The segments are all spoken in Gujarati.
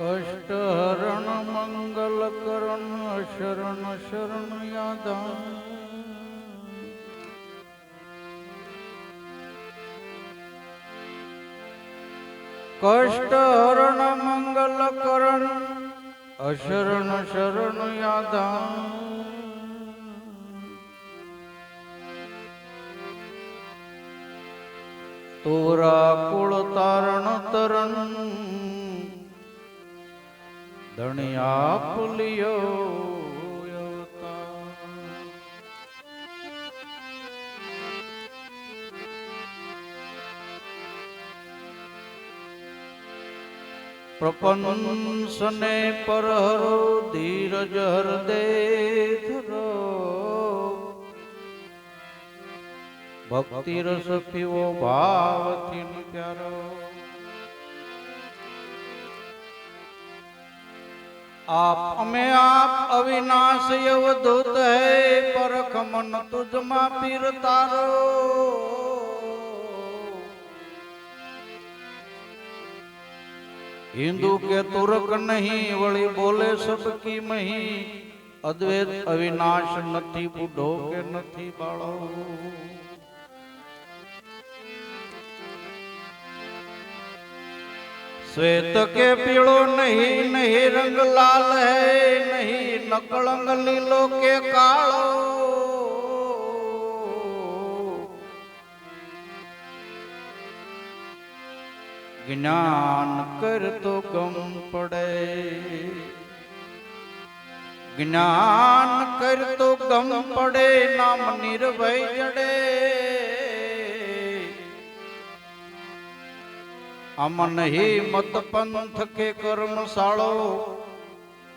કષ્ટહરણ મંગલ કરણ શરણ શરણ યાદા. કષ્ટહરણ મંગલ કરણ અશરણ શરણ યાદા. તોરા કુળ તારણ તરણ ધણિયા પુલિયો. પ્રપંસને પરહરો ધીરજ હૃદય ધરો ભક્તિ રસ પીવો ભાવથી પ્યારો આપ અમે આપ અવિનાશ અવધૂત હૈ, પરખ મન તુજમાં પીર તારો. હિન્દુ કે તુરક નહીં, વળી બોલે સબકી મહી. અદ્વૈત અવિનાશ નથી, બુઢો કે નથી બાળો. શ્વેત કે પીળો નહીં નહીં રંગ લાલ હૈ, નહીં નકળંગ લીલો કે કાળો. જ્ઞાન કરતો ગમ પડે. જ્ઞાન કરતો ગમ પડે, નામ નિર્ભય જડે અમન હી મત પંથ કે કર્મશાળો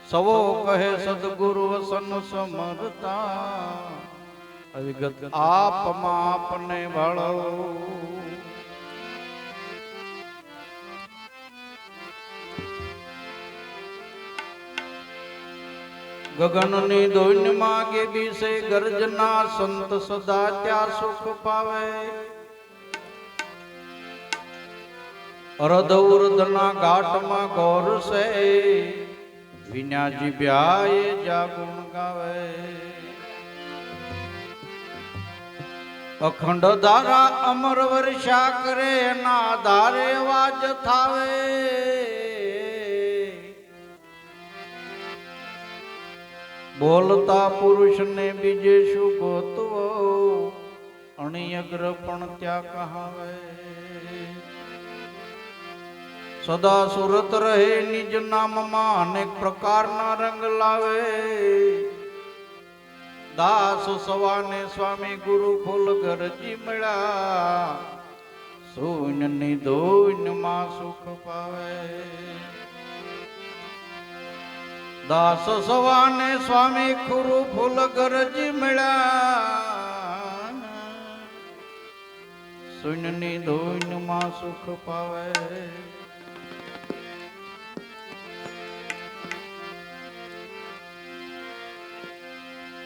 સવો કહે સદગુરુ વસન સમરતા. અવિગત આપ માપને ભળો ગગનની દોન માગે બીસે, ગર્જના સંત સદા ત્યાં સુખ પાવે. અરદ ઉર્દના ઘાટમાં ગૌર છે. વિનાજી બ્યાય જાગુણ ગાવે. અખંડ ધારા અમર વર્ષા કરે, એના ધારે વાજ થાવે. બોલતા પુરુષને બીજે શું ગોતવો? અણિયગ્ર પણ ત્યાં કહાવે. સદા સુરત રહે, નિજ નામમાં અનેક પ્રકારના રંગ લાવે. દાસ સવાને સ્વામી ગુરુ ફૂલ ઘરજી મળ્યા. શૂન્યની ધોઈનમાં સુખ પાવે. દાસ સવાને સ્વામી ખુરુ ફૂલ ગરજી મળ્યા. શૂન્યની ધોઈનમાં સુખ પાવે.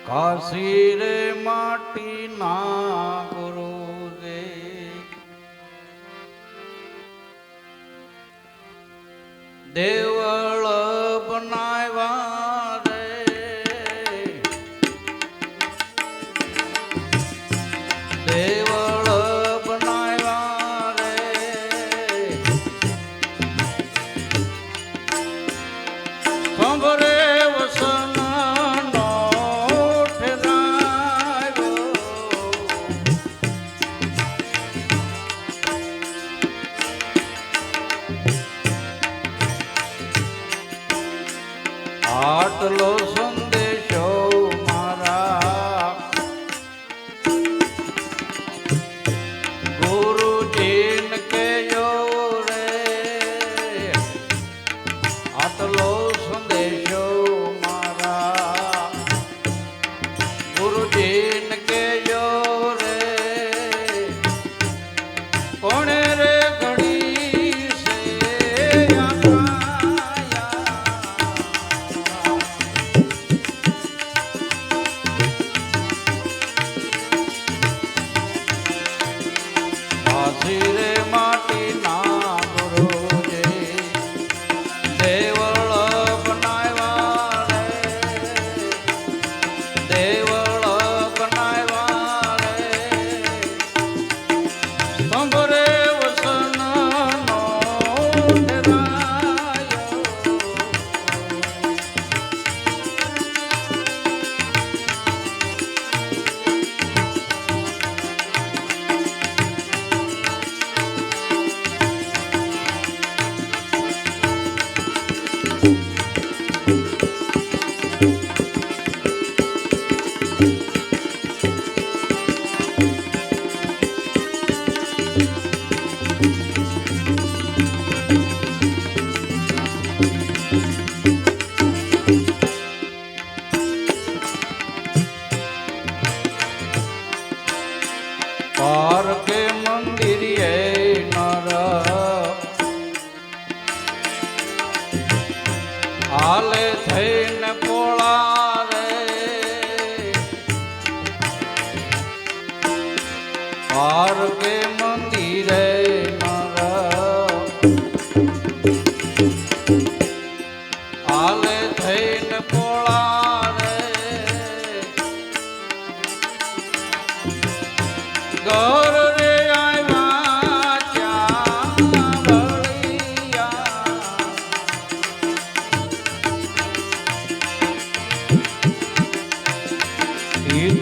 કાશી રે માટી ના ગુરુ દે દેવળ આટલો સંદેશો મારા. ગુરુજીન કયો રે, આટલો સંદેશો મારા. ગુરુજીન કયો રે, કોણે રે ઘડી છે આયા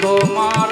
ઈ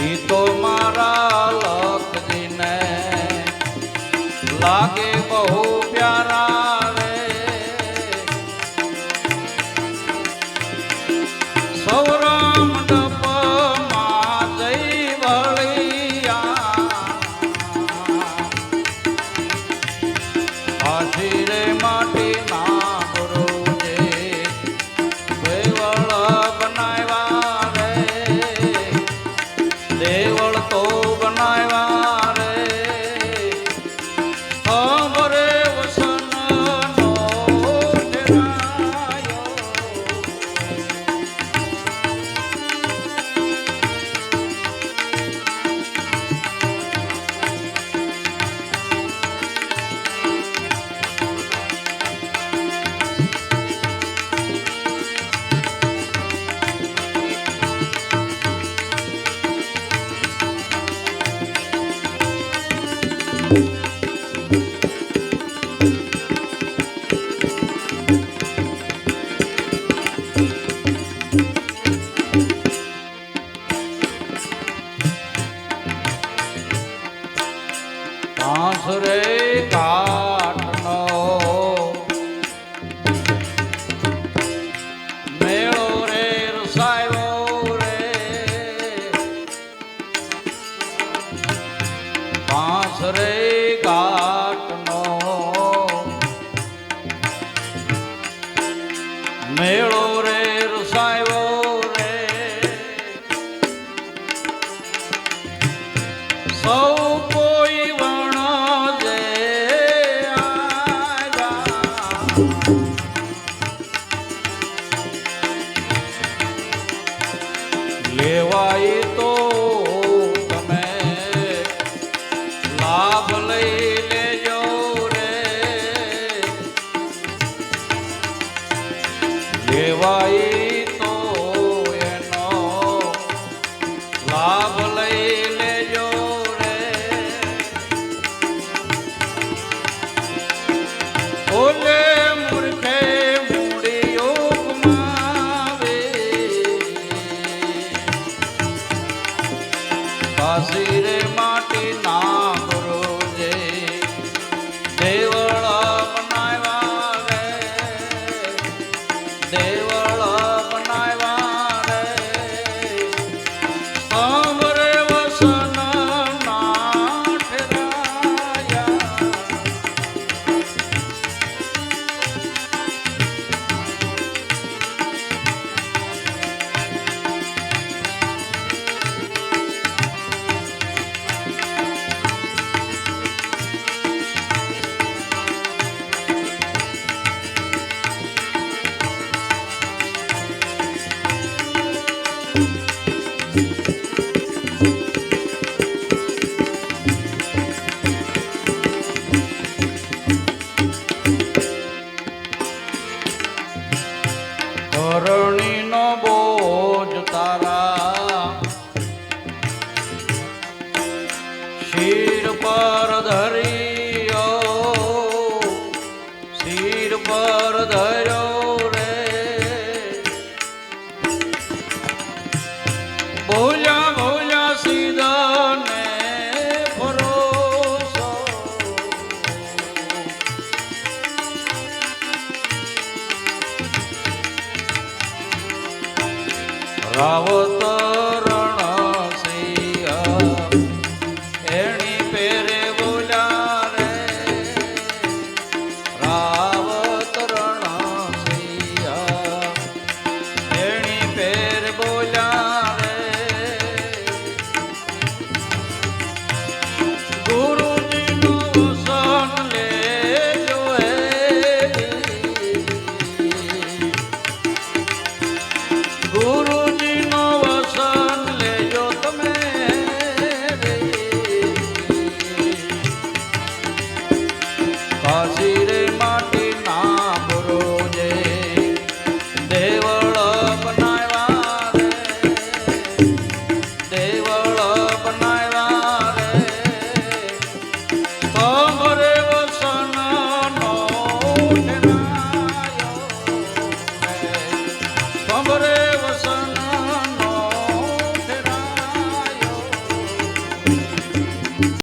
ઈ તો મારા લખદીને લાગે બહુ